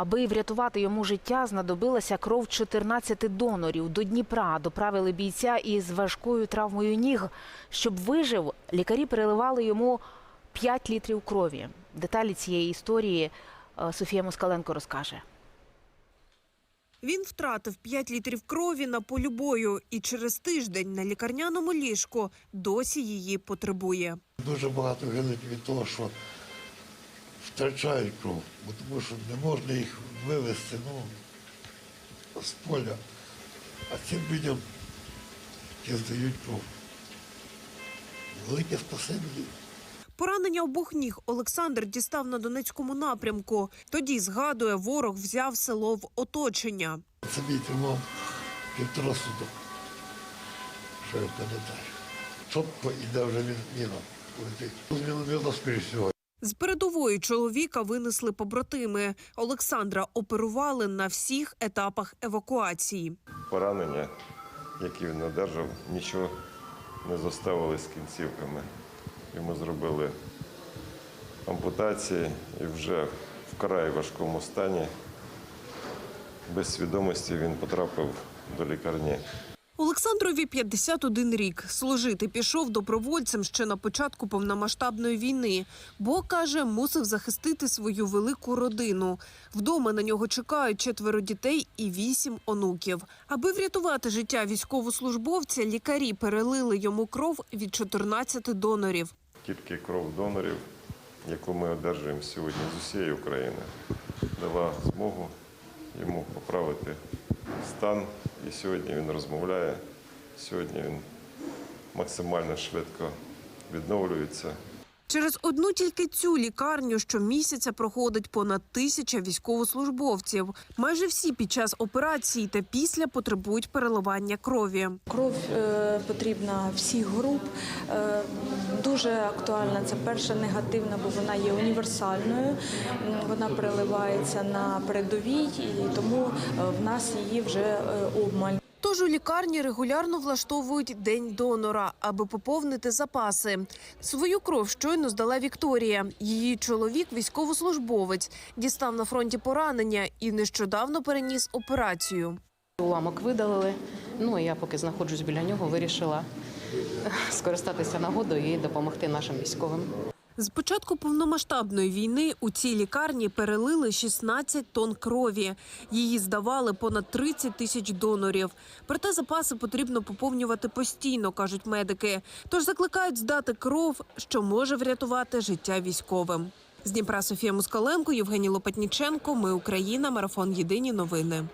Аби врятувати йому життя, знадобилася кров 14 донорів. До Дніпра доправили бійця із важкою травмою ніг. Щоб вижив, лікарі переливали йому 5 літрів крові. Деталі цієї історії е, Софія Москаленко розкаже. Він втратив 5 літрів крові на полі бою і через тиждень на лікарняному ліжку досі її потребує. Дуже багато гинуть від того, що втрачають кров, тому що не можна їх вивезти ну, з поля. А цим людям, які здають кров. Велике спасибі. Поранення обох ніг Олександр дістав на Донецькому напрямку. Тоді, згадує, ворог взяв село в оточення. Це мій тримав півтора суток. Що я пам'ятаю. Чітко йде вже міна. Змінила скоріш всього. З передової чоловіка винесли побратими. Олександра оперували на всіх етапах евакуації. поранення, які він одержав, нічого не заставили з кінцівками. Йому зробили ампутації і вже вкрай важкому стані. Без свідомості він потрапив до лікарні. Олександрові 51 рік. Служити пішов добровольцем ще на початку повномасштабної війни, бо каже, мусив захистити свою велику родину. Вдома на нього чекають четверо дітей і вісім онуків. Аби врятувати життя військовослужбовця, лікарі перелили йому кров від 14 донорів. Тільки кров донорів, яку ми одержуємо сьогодні з усієї України, дала змогу йому поправити стан. І сьогодні він розмовляє, сьогодні він максимально швидко відновлюється. Через одну тільки цю лікарню щомісяця проходить понад тисяча військовослужбовців. Майже всі під час операції та після потребують переливання крові. Кров е, потрібна всіх груп. Е, дуже актуальна це перша негативна, бо вона є універсальною. Вона переливається на передовій, і тому е, в нас її вже е, обмаль. Тож у лікарні регулярно влаштовують день донора, аби поповнити запаси. Свою кров щойно здала Вікторія. Її чоловік, військовослужбовець, дістав на фронті поранення і нещодавно переніс операцію. Уламок видалили. Ну я поки знаходжусь біля нього, вирішила скористатися нагодою і допомогти нашим військовим. З початку повномасштабної війни у цій лікарні перелили 16 тонн крові. Її здавали понад 30 тисяч донорів. Проте запаси потрібно поповнювати постійно, кажуть медики. Тож закликають здати кров, що може врятувати життя військовим. З Дніпра Софія Мускаленко, Євгеній Лопатніченко. Ми Україна. Марафон Єдині новини.